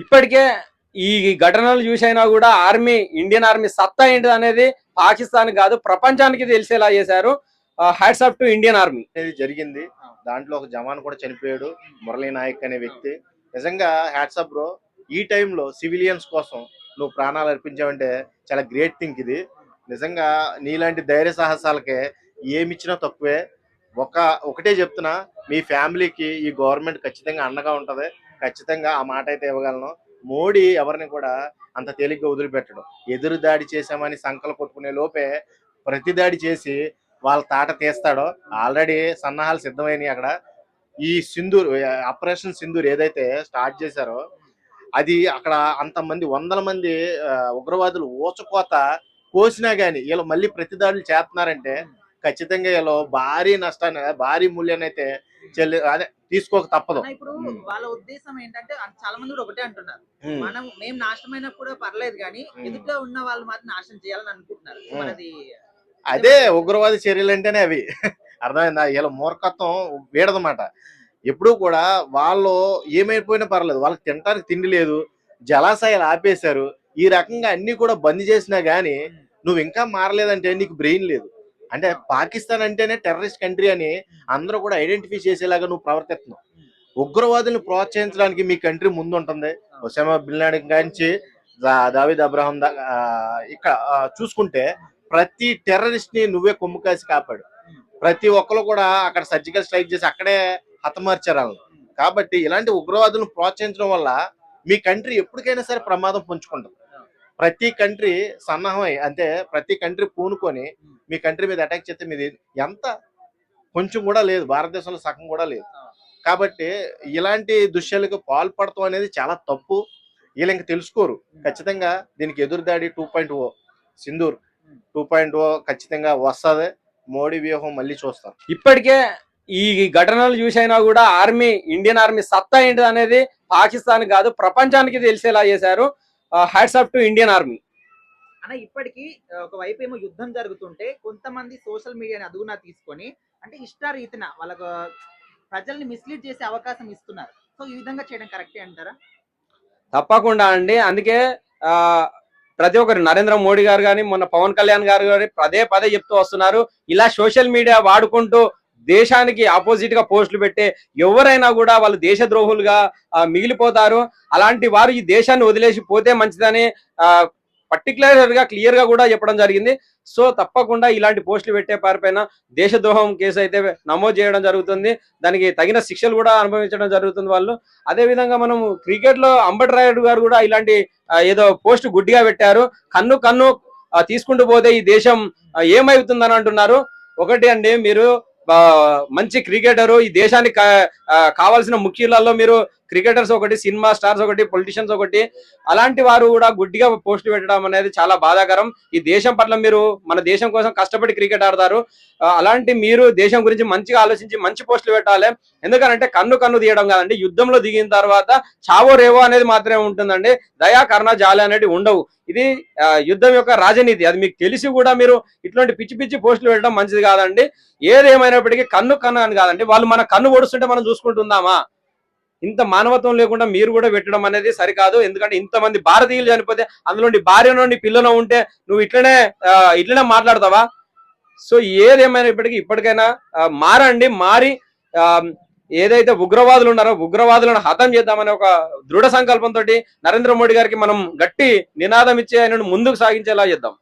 ఇప్పటికే ఈ ఘటనలు చూసైనా కూడా ఆర్మీ ఇండియన్ ఆర్మీ సత్తా ఏంటిది అనేది పాకిస్తాన్ కాదు ప్రపంచానికి తెలిసేలా చేశారు. Hats up to Indian army. అనేది జరిగింది. దాంట్లో ఒక జవాన్ కూడా చనిపోయాడు మురళీ నాయక్ అనే వ్యక్తి. నిజంగా హ్యాట్స్ అప్ బ్రో ఈ టైంలో సివిలియన్స్ కోసం నువ్వు ప్రాణాలు అర్పించావంటే చాలా గ్రేట్ థింక్ ఇది. నిజంగా నీలాంటి ధైర్య సాహసాలకే ఏమిచ్చినా తక్కువే. ఒక ఒకటే చెప్తున్నా మీ ఫ్యామిలీకి ఈ గవర్నమెంట్ ఖచ్చితంగా అండగా ఉంటది. ఖచ్చితంగా ఆ మాట అయితే ఇవ్వగలను. మోడీ ఎవరిని కూడా అంత తేలిగ్గా వదిలిపెట్టడు. ఎదురు దాడి చేశామని సంకలు కొట్టుకునే లోపే ప్రతి దాడి చేసి వాళ్ళ తాట తీస్తాడో ఆల్రెడీ సన్నాహాలు సిద్ధమైనవి అక్కడ. ఈ సింధూర్ ఆపరేషన్ సింధూర్ ఏదైతే స్టార్ట్ చేశారో అది అక్కడ అంతమంది వందల మంది ఉగ్రవాదులు ఊచకోత కోసినా కానీ వీళ్ళు మళ్ళీ ప్రతిదాడులు చేస్తున్నారంటే ఖచ్చితంగా వీళ్ళు భారీ నష్టాన్ని భారీ మూల్యాన్ని అయితే చెల్లి అదే తీసుకోక తప్పదు. ఇప్పుడు. వాళ్ళ ఉద్దేశం ఏంటంటే చాలా మంది ఒకటే అంటున్నారు. మనం మేము నాశనమైనా కూడా పర్లేదు కానీ. ఎదుట ఉన్న వాళ్ళు మాత్రం నాశనం చేయాలని అనుకుంటున్నారు. మనది అదే ఉగ్రవాద చర్యలు అంటేనే అవి. అర్థమైందా? వీళ్ళ మూర్ఖత్వం వీడదన్నమాట. ఎప్పుడు కూడా వాళ్ళు ఏమైపోయినా పర్లేదు. వాళ్ళకి తినడానికి తిండి లేదు. జలాశయాలు ఆపేశారు. ఈ రకంగా అన్ని కూడా బంద్ చేసినా గానీ నువ్వు ఇంకా మారలేదంటే నీకు బ్రెయిన్ లేదు. అంటే పాకిస్తాన్ అంటేనే టెర్రరిస్ట్ కంట్రీ అని అందరూ కూడా ఐడెంటిఫై చేసేలాగా నువ్వు ప్రవర్తిస్తున్నావు. ఉగ్రవాదులను ప్రోత్సహించడానికి మీ కంట్రీ ముందు ఉంటుంది ఒసామా బిన్ లాడెన్ కాంచి దావీద్ అబ్రహం దా- ఆ, ఇక్కడ చూసుకుంటే ప్రతి టెర్రరిస్ట్ని నువ్వే కొమ్ము కాసి కాపాడు. ప్రతి ఒక్కరు కూడా అక్కడ సర్జికల్ స్ట్రైక్ చేసి అక్కడే హతమార్చారు వాళ్ళని. కాబట్టి ఇలాంటి ఉగ్రవాదులను ప్రోత్సహించడం వల్ల మీ కంట్రీ ఎప్పటికైనా సరే ప్రమాదం పొంచుకుంటుంది ప్రతి కంట్రీ సన్నాహమై అంటే ప్రతి కంట్రీ పూనుకొని మీ కంట్రీ మీద అటాక్ చేస్తే మీది ఎంత? కొంచెం కూడా లేదు. భారతదేశంలో సగం కూడా లేదు. కాబట్టి ఇలాంటి దుశ్చర్యలకు పాల్పడటం అనేది చాలా తప్పు. వీళ్ళు ఇంక తెలుసుకోరు. ఖచ్చితంగా దీనికి ఎదురుదాడి two point O Sindoor two point O ఖచ్చితంగా వస్తుంది. మోడీ వ్యూహం మళ్ళీ చూస్తాం. ఇప్పటికే ఈ ఘటనలు చూసైనా కూడా ఆర్మీ ఇండియన్ ఆర్మీ సత్తా ఏంటిది అనేది పాకిస్తాన్ కాదు ప్రపంచానికి తెలిసేలా చేశారు. Hats up to Indian army అన్న ఇప్పటికీ ఆ, ఒకవైపు ఏమో యుద్ధం జరుగుతుంటే కొంతమంది సోషల్ మీడియాని అదుగునా తీసుకొని అంటే ఇష్టారీతిన వాళ్ళకు ప్రజల్ని మిస్లీడ్ చేసే అవకాశం ఇస్తున్నారు. సో ఈ విధంగా చేయడం కరెక్టే అంటారా? తప్పకుండా అండి. అందుకే ఆ ప్రతి ఒక్కరు నరేంద్ర మోడీ గారు కానీ మొన్న పవన్ కళ్యాణ్ గారు కానీ పదే పదే చెప్తూ వస్తున్నారు. ఇలా సోషల్ మీడియా వాడుకుంటూ దేశానికి ఆపోజిట్గా పోస్టులు పెట్టే ఎవరైనా కూడా వాళ్ళు దేశద్రోహులుగా ద్రోహులుగా మిగిలిపోతారు. అలాంటి వారు ఈ దేశాన్ని వదిలేసి పోతే మంచిదని పర్టికులర్గా క్లియర్గా కూడా చెప్పడం జరిగింది. సో తప్పకుండా ఇలాంటి పోస్టులు పెట్టే పారిపైన దేశద్రోహం కేసు అయితే నమోదు చేయడం జరుగుతుంది. దానికి తగిన శిక్షలు కూడా అనుభవించడం జరుగుతుంది వాళ్ళు. అదే విధంగా మనం క్రికెట్లో అంబటి రాయుడు గారు కూడా ఇలాంటి ఏదో పోస్ట్ గుడ్డిగా పెట్టారు. కన్ను కన్ను తీసుకుంటూ పోతే ఈ దేశం ఏమవుతుందని అంటున్నారు. ఒకటి అండి మీరు మంచి క్రికెటరు. ఈ దేశానికి ఆ, కావాల్సిన ముఖ్యులలో మీరు క్రికెటర్స్ ఒకటి సినిమా స్టార్స్ ఒకటి పొలిటీషియన్స్ ఒకటి అలాంటి వారు కూడా గుడ్డిగా పోస్టులు పెట్టడం అనేది చాలా బాధాకరం. ఈ దేశం పట్ల మీరు మన దేశం కోసం కష్టపడి క్రికెట్ ఆడతారు. అలాంటి మీరు దేశం గురించి మంచిగా ఆలోచించి మంచి పోస్టులు పెట్టాలి. ఎందుకంటే కన్ను కన్ను తీయడం కాదండి యుద్ధంలో దిగిన తర్వాత చావో రేవో అనేది మాత్రమే ఉంటుందండి. దయా కర్ణ జాలి అనేది ఉండవు. ఇది ఆ, యుద్ధం యొక్క రాజనీతి. అది మీకు తెలిసి కూడా మీరు ఇట్లాంటి పిచ్చి పిచ్చి పోస్టులు పెట్టడం మంచిది కాదండి. ఏదేమైనప్పటికీ కన్ను కన్ను అని కాదండి. వాళ్ళు మన కన్ను పొడుస్తుంటే మనం చూసుకుంటుందామా? ఇంత మానవత్వం లేకుండా మీరు కూడా పెట్టడం అనేది సరికాదు. ఎందుకంటే ఇంతమంది భారతీయులు చనిపోతే అందులో భార్య నుండి పిల్లలు ఉంటే నువ్వు ఇట్లనే ఇట్లనే మాట్లాడతావా? సో ఏదేమైనప్పటికీ ఇప్పటికైనా మారండి మారి ఏదైతే ఉగ్రవాదులు ఉన్నారో ఉగ్రవాదులను హతం చేద్దామనే ఒక దృఢ సంకల్పంతో నరేంద్ర మోడీ గారికి మనం గట్టి నినాదం ఇచ్చి ఆయనను ముందుకు సాగించేలా చేద్దాం.